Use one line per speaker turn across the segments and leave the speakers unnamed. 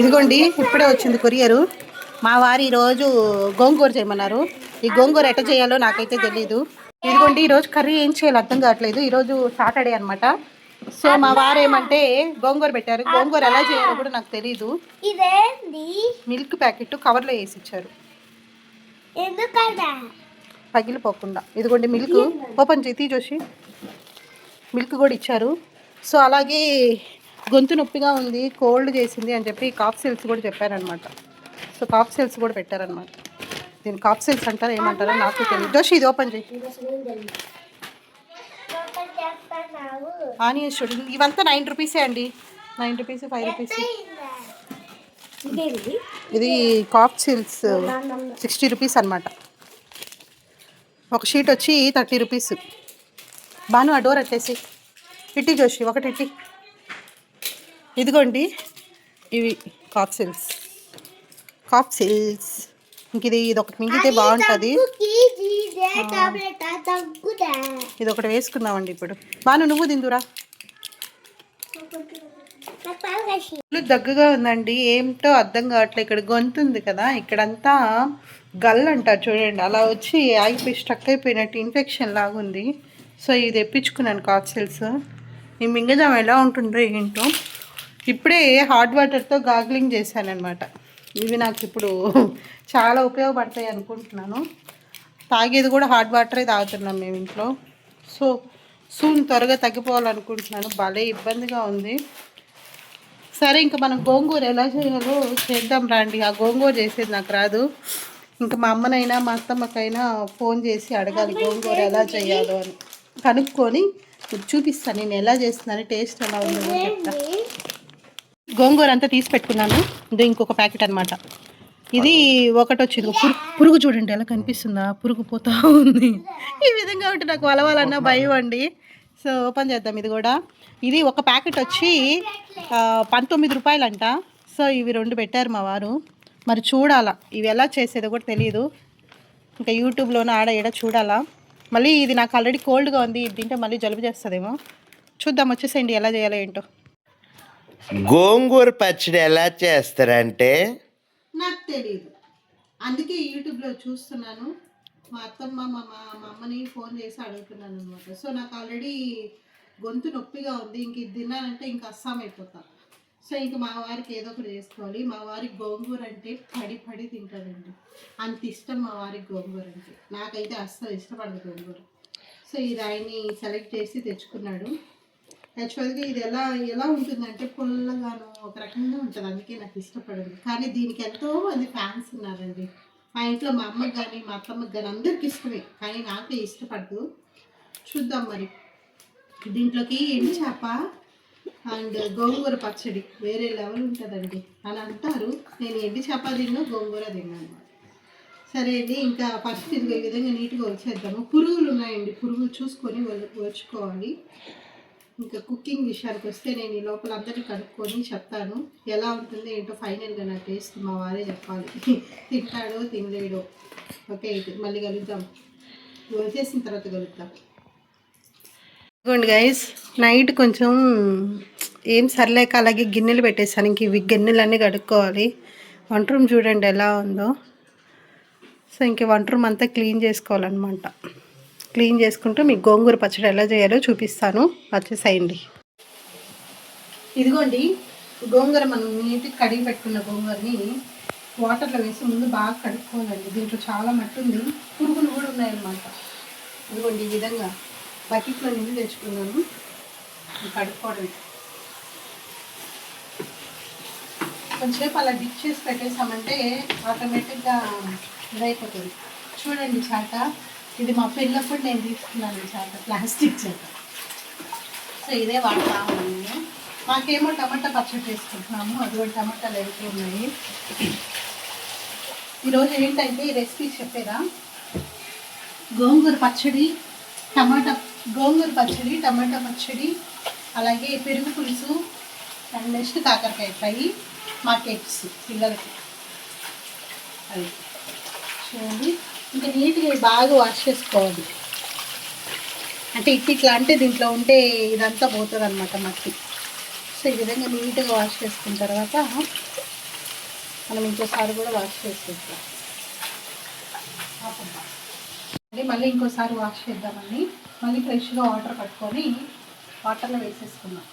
ఇదిగోండి ఇప్పుడే వచ్చింది కొరియరు. మా వారు ఈరోజు గోంగూర చేయమన్నారు. ఈ గోంగూర ఎట్ట చేయాలో నాకైతే తెలీదు. ఇదిగోండి ఈరోజు కర్రీ ఏం చేయాలో అర్థం కావట్లేదు. ఈరోజు సాటర్డే అనమాట సో మా వారు ఏమంటే గోంగూర పెట్టారు. గోంగూర ఎలా చేయాలో కూడా నాకు తెలీదు. మిల్క్ ప్యాకెట్ కవర్లో వేసి ఇచ్చారు పగిలిపోకుండా. ఇదిగోండి మిల్క్ ఓపెన్ చేయి తీ జోషి. మిల్క్ కూడా ఇచ్చారు. సో అలాగే గొంతు నొప్పిగా ఉంది కోల్డ్ చేసింది అని చెప్పి కాఫ్ సెల్స్ కూడా చెప్పారనమాట సో కాఫ్ సెల్స్ కూడా పెట్టారనమాట దీని కాఫ్ సెల్స్ అంటారా ఏమంటారో నాకు తెలియదు జోషి ఇది ఓపెన్ చేయి.
చేస్తున్నావు
ఆనియన్స్ చూడండి ఇవంతా నైన్ రూపీసే అండి. నైన్ రూపీస్ ఫైవ్ రూపీస్ ఇది కాఫ్ సెల్స్ సిక్స్టీ రూపీస్ అనమాట ఒక షీట్ వచ్చి థర్టీ రూపీస్ బాను ఆ డోర్ అట్టేసి ఇట్టి జోషి ఒకటి ఇట్టి ఇదిగోండి ఇవి కాఫ్ సెల్స్ కాఫ్ సెల్స్ ఇంక ఇది ఇది ఒకటి మింగితే బాగుంటుంది. ఇది ఒకటి వేసుకుందామండి ఇప్పుడు. బాను నువ్వు తిందురా. ఇల్లు దగ్గరగా ఉందండి ఏమిటో అర్థం కావట్లేదు ఇక్కడ గొంతు ఉంది కదా ఇక్కడంతా గల్ అంటారు చూడండి. అలా వచ్చి ఆగిపోయి స్టక్ అయిపోయినట్టు ఇన్ఫెక్షన్ లాగా ఉంది. సో ఇది తెప్పించుకున్నాను కాప్సిల్స్ ఈ మింగజాం ఎలా ఉంటుందో ఏంటో. ఇప్పుడే హాట్ వాటర్తో గాగ్లింగ్ చేశాను అనమాట ఇవి నాకు ఇప్పుడు చాలా ఉపయోగపడతాయి అనుకుంటున్నాను. తాగేది కూడా హాట్ వాటరే తాగుతున్నాం మేము ఇంట్లో. సో సూన్ త్వరగా తగ్గిపోవాలనుకుంటున్నాను. భలే ఇబ్బందిగా ఉంది. సరే ఇంకా మనం గోంగూర ఎలా చేయాలో చేద్దాం రండి. ఆ గోంగూర చేసేది నాకు రాదు. ఇంకా మా అమ్మనైనా మా అత్తమ్మకైనా ఫోన్ చేసి అడగాలి గోంగూర ఎలా చేయాలో అని. కనుక్కొని చూపిస్తాను నేను ఎలా చేస్తున్నాను టేస్ట్ ఎలా ఉందో కూడా చెప్తా. గోంగూర అంతా తీసి పెట్టుకున్నాను. ఇది ఇంకొక ప్యాకెట్ అనమాట ఇది ఒకటి వచ్చింది పురుగు పురుగు చూడండి ఎలా కనిపిస్తుందా? పురుగు పోతా ఉంది. ఈ విధంగా ఉంటే నాకు అలవాలన్నా భయం అండి. సో ఓపెన్ చేద్దాం ఇది కూడా. ఇది ఒక ప్యాకెట్ వచ్చి పంతొమ్మిది రూపాయలంట. సో ఇవి రెండు పెట్టారు మా వారు. మరి చూడాలా ఇవి ఎలా చేసేదో కూడా తెలియదు ఇంకా యూట్యూబ్లోనే ఆడ ఈడ చూడాలా. మళ్ళీ ఇది నాకు ఆల్రెడీ కోల్డ్గా ఉంది. ఇది తింటే మళ్ళీ జలుబు చేస్తుందేమో. చూద్దాం వచ్చేసేయండి ఎలా చేయాలో ఏంటో.
గోంగూర పచ్చడి ఎలా చేస్తారంటే?
నాకు తెలియదు అందుకే యూట్యూబ్లో చూస్తున్నాను. మా అత్తమ్మ మా మా అమ్మని ఫోన్ చేసి అడుగుతున్నాను అనమాట సో నాకు ఆల్రెడీ గొంతు నొప్పిగా ఉంది. ఇంక ఇది తిన్నానంటే ఇంకా అస్సాం అయిపోతాం. సో ఇంక మా వారికి ఏదో ఒకటి చేసుకోవాలి. మా వారికి గోంగూర అంటే పడి పడి తింటారండి అంత ఇష్టం మా వారికి గోంగూర అంటే. నాకైతే అస్సలు ఇష్టపడదు గోంగూర. సో ఇది ఆయన్ని సెలెక్ట్ చేసి తెచ్చుకున్నాడు. యాక్చువల్గా ఇది ఎలా ఎలా ఉంటుందంటే పుల్లగాను ఒక రకంగా ఉంటుంది. అందుకే నాకు ఇష్టపడదు. కానీ దీనికి ఎంతో మంది ఫ్యాన్స్ ఉన్నారండి. మా ఇంట్లో మా అమ్మకి కానీ మా అత్తమ్మకి కానీ అందరికి ఇష్టమే. కానీ నాకు ఇష్టపడదు. చూద్దాం మరి. దీంట్లోకి ఎండు చేప అండ్ గోంగూర పచ్చడి. వేరే లెవెల్ ఉంటుందండి. అని అంటారు. నేను ఎండు చేప తిన్నా గోంగూర తిన్నాను సరే అండి ఇంకా ఫస్ట్ ఇది ఈ విధంగా నీట్గా వచ్చేద్దాము పురుగులు ఉన్నాయండి. పురుగులు చూసుకొని వాళ్ళు వచ్చుకోవాలి ఇంకా కుకింగ్ విషయానికి వస్తే నేను ఈ లోపల అందరినీ కనుక్కొని చెప్తాను. ఎలా ఉంటుంది ఏంటో ఫైనల్గా నా టేస్ట్ మా వారే చెప్పాలి. తింటాడో తినలేడో. ఓకే అయితే మళ్ళీ కలుద్దాం. వచ్చేసిన తర్వాత కలుద్దాం. ఇదిగోండి గైస్ నైట్ కొంచెం ఏం సర్లేక అలాగే గిన్నెలు పెట్టేసాను. ఇంక ఇవి గిన్నెలన్నీ కడుక్కోవాలి. వంట రూమ్ చూడండి ఎలా ఉందో. సో ఇంక వంట రూమ్ అంతా క్లీన్ చేసుకోవాలన్నమాట. క్లీన్ చేసుకుంటూ మీకు గోంగూర పచ్చడి ఎలా చేయాలో చూపిస్తాను. వచ్చేసేయండి. ఇదిగోండి గోంగూర మనం నీటికి కడిగి పెట్టుకున్న గోంగూరని వాటర్లో వేసి ముందు బాగా కడుక్కోవాలండి. దీంట్లో చాలా మట్టి ఉంది. పురుగులు కూడా ఉన్నాయన్నమాట. ఇదిగోండి ఈ విధంగా బకెట్లో నిండి తెచ్చుకున్నాను. కడుక్కోవడం. కొంచెంసేపు అలా డిప్ చేసి పెట్టేసామంటే ఆటోమేటిక్గా ఇదైపోతుంది. చూడండి చాట. ఇది మా పెళ్ళప్పుడు నేను తీసుకున్నాను చేత ప్లాస్టిక్ చేత సో ఇదే వాడతా నేను మాకేమో టమాటా పచ్చడి చేసుకుంటున్నాము అది టమాటాలు అయితే ఉన్నాయి. ఈరోజు ఏంటంటే ఈ రెసిపీ చెప్పేదా? గోంగూర పచ్చడి టమాటా గోంగూర పచ్చడి టమాటా పచ్చడి అలాగే పెరుగు పులుసు అండ్ నెక్స్ట్ కాకరకాయ ఫ్రై మా కేక్స్ పిల్లలకి. అది. చూడండి. ఇంకా నీట్గా బాగా వాష్ చేసుకోవాలి. అంటే ఇట్ ఇట్లా అంటే దీంట్లో ఉంటే ఇదంతా పోతుంది అనమాట మట్టి. సో ఈ విధంగా నీట్గా వాష్ చేసుకున్న తర్వాత మనం ఇంకోసారి కూడా వాష్ చేసుకుంటాం మళ్ళీ మళ్ళీ ఇంకోసారి వాష్ చేద్దామని మళ్ళీ ఫ్రెష్గా వాటర్ పట్టుకొని వాటర్లో వేసేసుకున్నాం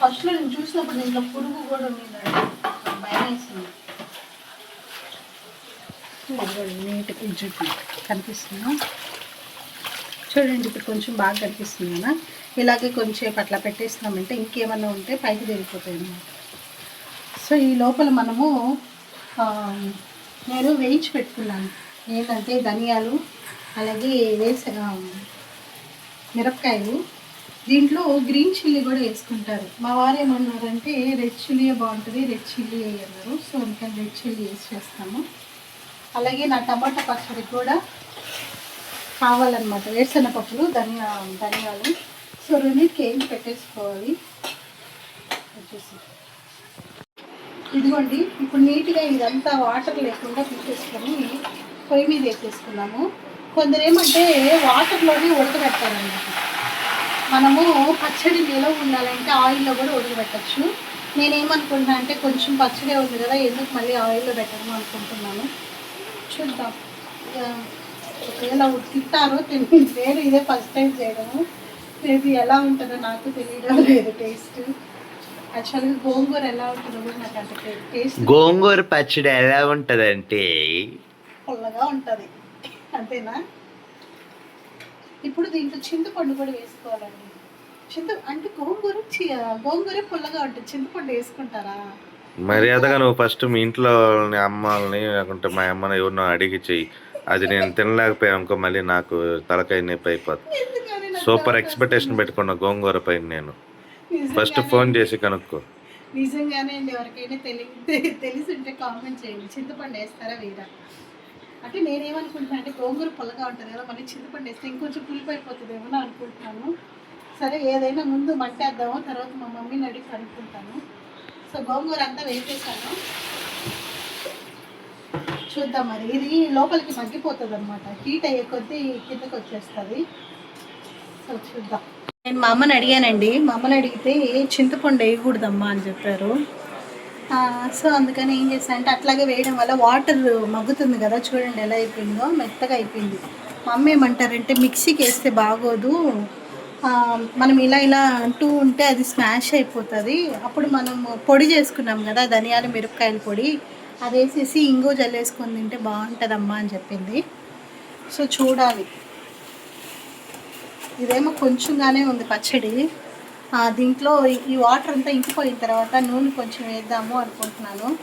ఫస్ట్లో నేను చూసినప్పుడు దీంట్లో పురుగు కూడా ఉంది. భయం వేసింది నీట్గా జుట్టు కనిపిస్తుందా? చూడండి ఇప్పుడు కొంచెం బాగా కనిపిస్తుంది? కదా ఇలాగే కొంచెం అట్లా పెట్టేసినామంటే ఇంకేమన్నా ఉంటే పైకి తెలిపోతాయి అన్నమాట. సో ఈ లోపల మనము నేను వేయించి పెట్టుకున్నాను. ఏంటంటే ధనియాలు అలాగే వేసే మిరపకాయలు దీంట్లో గ్రీన్ చిల్లీ కూడా వేసుకుంటారు. మా వారు ఏమన్నారంటే రెడ్ చిల్లీ బాగుంటుంది రెడ్ చిల్లీ అన్నారు. సో అందుకని రెడ్ చిల్లీ వేసి చేస్తాము. అలాగే నా టమాటా పచ్చడి కూడా కావాలన్నమాట. వేరుశనగపప్పులు ధనియా ధనియాలు. సో రెండింటికి ఏం పెట్టేసుకోవాలి. వచ్చేసి. ఇదిగోండి ఇప్పుడు నీట్గా ఇదంతా వాటర్ లేకుండా తీసేసుకొని పొయ్యి మీద వేసేసుకున్నాము. కొందరు ఏమంటే వాటర్లోనే ఉడకబెట్టారన్నమాట మనము పచ్చడి నిలవ ఉండాలంటే ఆయిల్లో కూడా ఉడకబెట్టచ్చు నేనేమనుకుంటున్నా అంటే కొంచెం పచ్చడి ఉంది కదా ఎందుకు మళ్ళీ ఆయిల్లో పెట్టడం అనుకుంటున్నాను. చూద్దాం. ఒకవేళ తింటారో తెలియదు. ఇదే ఫస్ట్ టైం చేయడము. రేపు ఎలా ఉంటుందో నాకు తెలియడం లేదు టేస్ట్ యాక్చువల్గా గోంగూర ఎలా ఉంటుందో కూడా నాకు అంత టేస్ట్
గోంగూర పచ్చడి ఎలా ఉంటదంటే
పుల్లగా ఉంటుంది. అంతేనా? ఇప్పుడు దీంట్లో చింతపండు కూడా వేసుకోవాలండి. చింత అంటే గోంగూర గోంగూర పుల్లగా ఉంటుంది చింతపండు వేసుకుంటారా?
మర్యాదగా నువ్వు ఫస్ట్ మీ ఇంట్లో అమ్మల్ని లేకుంటే మా అమ్మని ఎవరినో అడిగి చెయ్యి. అది నేను తినలేకపోయా అనుకో మళ్ళీ నాకు తలకాయ నొప్పి అయిపోతుంది సూపర్ ఎక్స్పెక్టేషన్ పెట్టుకున్న గోంగూర పైన నేను. ఫస్ట్ ఫోన్ చేసి కనుక్కో.
నిజంగానే అండి ఎవరికైనా తెలిసి ఉంటే కామెంట్ చేయండి. చింతపండు వేస్తారా వేరా అంటే నేనేమనుకుంటున్నా అంటే గోంగూర పుల్లగా ఉంటుంది కదా మళ్ళీ చింతపండు వేస్తే ఇంకొంచెం పులుపు అయిపోతుందేమో అని అనుకుంటున్నాను. సరే ఏదైనా ముందు మంటేద్దామో తర్వాత మా మమ్మీని అడిగి కనుక్కుంటాను. సో గోంగూర అంతా వేసేసాను. చూద్దాం మరి. ఇది లోపలికి మగ్గిపోతుంది అనమాట హీట్ అయ్యే కొద్దీ కిందకి వచ్చేస్తుంది. సో చూద్దాం. నేను మా అమ్మని అడిగానండి. మా అమ్మని అడిగితే చింతపండు వేయకూడదమ్మా అని చెప్పారు. సో అందుకని ఏం చేశాను అంటే అట్లాగే వేయడం వల్ల వాటర్ మగ్గుతుంది కదా చూడండి ఎలా అయిపోయిందో మెత్తగా అయిపోయింది. మా అమ్మ ఏమంటారంటే మిక్సీకి వేస్తే బాగోదు. మనం ఇలా ఇలా అంటూ ఉంటే అది స్మాష్ అయిపోతుంది. అప్పుడు మనం పొడి చేసుకున్నాం కదా ధనియాలు మిరపకాయల పొడి అది వేసేసి ఇంగో జల్లేసుకొని తింటే బాగుంటుందమ్మా అని చెప్పింది. సో చూడాలి. ఇదేమో కొంచెంగానే ఉంది పచ్చడి. దీంట్లో ఈ- వాటర్ అంతా ఇంకిపోయిన తర్వాత నూనె కొంచెం వేద్దాము అనుకుంటున్నాను.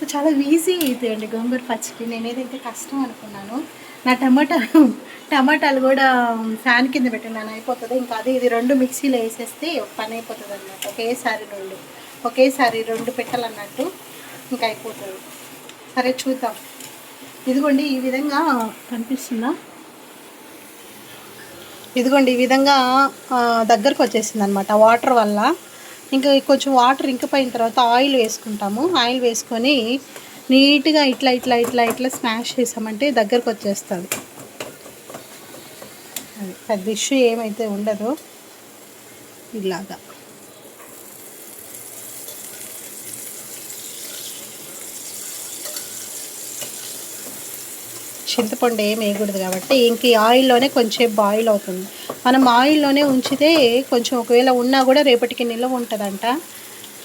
సో చాలా ఈజీ అవుతాయండి గోంగూర పచ్చడి నేను ఏదైతే కష్టం అనుకున్నాను నా టమాటా టమాటాలు కూడా ఫ్యాన్ కింద పెట్టినాను అయిపోతుంది. ఇంకా అది ఇది రెండు మిక్సీలో వేసేస్తే ఒక పని అయిపోతుంది అన్నమాట. ఒకేసారి రెండు ఒకేసారి రెండు పెట్టాలన్నట్టు ఇంకా అయిపోతుంది. సరే చూద్దాం. ఇదిగోండి ఈ విధంగా కనిపిస్తుందా? ఇదిగోండి ఈ విధంగా దగ్గరకు వచ్చేసింది అనమాట వాటర్ వల్ల. ఇంకా కొంచెం వాటర్ ఇంకిపోయిన తర్వాత ఆయిల్ వేసుకుంటాము. ఆయిల్ వేసుకొని నీట్గా ఇట్లా ఇట్లా ఇట్లా ఇట్లా స్మాష్ చేసామంటే దగ్గరకు వచ్చేస్తుంది. పెద్ద ఇష్యూ ఏమైతే ఉండదు. ఇలాగా. చింతపండు ఏం వేయకూడదు కాబట్టి ఇంక ఈ ఆయిల్లోనే కొంచెం బాయిల్ అవుతుంది. మనం ఆయిల్లోనే ఉంచితే కొంచెం ఒకవేళ ఉన్నా కూడా రేపటికి నిల్వ ఉంటుందంట.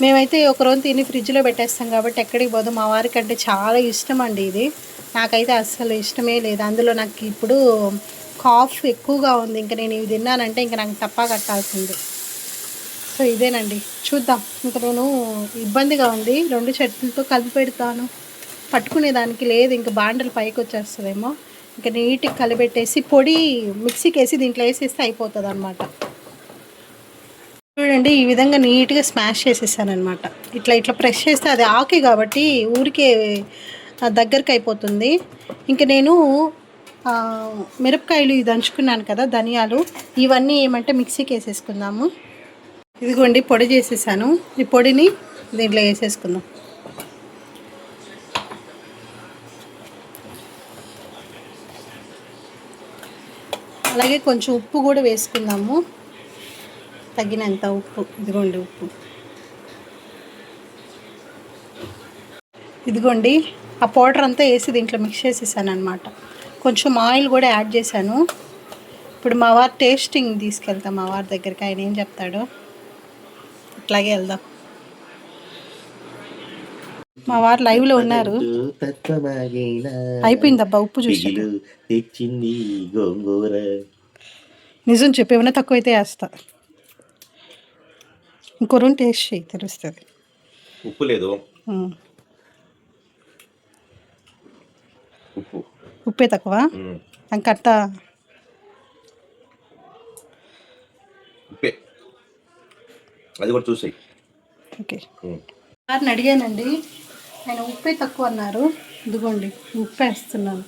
మేమైతే ఒక రోజు తిని ఫ్రిడ్జ్లో పెట్టేస్తాం కాబట్టి ఎక్కడికి పోదు. మా వారికి అంటే చాలా ఇష్టం అండి ఇది. నాకైతే అస్సలు ఇష్టమే లేదు. అందులో నాకు ఇప్పుడు కాఫ్ ఎక్కువగా ఉంది. ఇంకా నేను ఇవి తిన్నానంటే ఇంకా నాకు తప్ప కట్టాల్సింది. సో ఇదేనండి. చూద్దాం. ఇంకా నేను ఇబ్బందిగా ఉంది. రెండు చెట్లతో కలిపి పెడతాను. పట్టుకునే దానికి లేదు ఇంకా బాండలు పైకి వచ్చేస్తుందేమో ఇంకా నీట్గా కలిపెట్టేసి పొడి మిక్సీకి వేసి దీంట్లో వేసేస్తే అయిపోతుంది అనమాట చూడండి ఈ విధంగా నీట్గా స్మాష్ చేసేసానమాట ఇట్లా ఇట్లా ప్రెష్ చేస్తే అది ఆకే కాబట్టి ఊరికే దగ్గరికి అయిపోతుంది ఇంకా నేను మిరపకాయలు ఇది దంచుకున్నాను కదా ధనియాలు. ఇవన్నీ ఏమంటే మిక్సీకి వేసేసుకుందాము ఇదిగోండి పొడి చేసేసాను. ఈ పొడిని దీంట్లో వేసేసుకుందాం. అలాగే కొంచెం ఉప్పు కూడా వేసుకుందాము. తగినంత ఉప్పు ఇదిగోండి ఉప్పు. ఇదిగోండి ఆ పౌడర్ అంతా వేసి దీంట్లో మిక్స్ చేసేసాను అనమాట కొంచెం ఆయిల్ కూడా యాడ్ చేశాను. ఇప్పుడు మా వారు టేస్టింగ్ తీసుకెళ్తాం మా వారి దగ్గరికి ఆయన ఏం చెప్తాడో. అట్లాగే వెళ్దాం. మా వారు లైవ్లో ఉన్నారు. అయిపోయిందబ్బా ఉప్పు చూసి.
తెచ్చింది గోంగూర.
నిజం చెప్పి ఏమైనా తక్కువైతే వేస్తా. ఇంకో రెండు టేస్ట్ చేయి తెలుస్తుంది.
ఉప్పు లేదు. ఉప్పు.
ఉప్పే తక్కువ?
ఉప్పే. అది కూడా చూసాయి.
ఓకే. వారిని అడిగానండి ఆయన ఉప్పే తక్కువ అన్నారు. ఇదిగోండి ఉప్పు వేస్తున్నాను.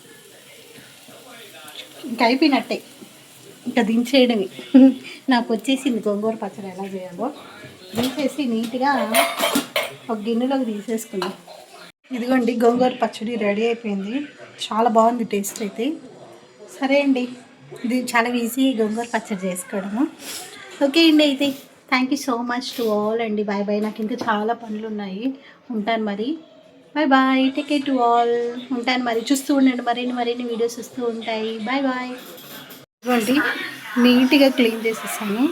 ఇంకా అయిపోయినట్టే. ఇంకా దించేయడమే. నాకు వచ్చేసింది గోంగూర పచ్చడి ఎలా చేయాలో. దించేసి నీట్గా ఒక గిన్నెలోకి తీసేసుకున్నాం. ఇదిగోండి గోంగూర పచ్చడి రెడీ అయిపోయింది. చాలా బాగుంది టేస్ట్ అయితే. సరే అండి ఇది చాలా ఈజీ గోంగూర పచ్చడి చేసుకోవడము. ఓకే అండి అయితే. Thank you so much to all అండి. బాయ్ బాయ్ నాకు ఇంకా చాలా పనులు ఉన్నాయి. ఉంటాను మరి. Bye bye take care to all ఉంటాను మరి. చూస్తూ ఉండండి. మరిన్ని మరిన్ని వీడియోస్ వస్తూ ఉంటాయి. బాయ్ బాయ్ ఇటువంటి నీట్గా క్లీన్ చేసేసాను.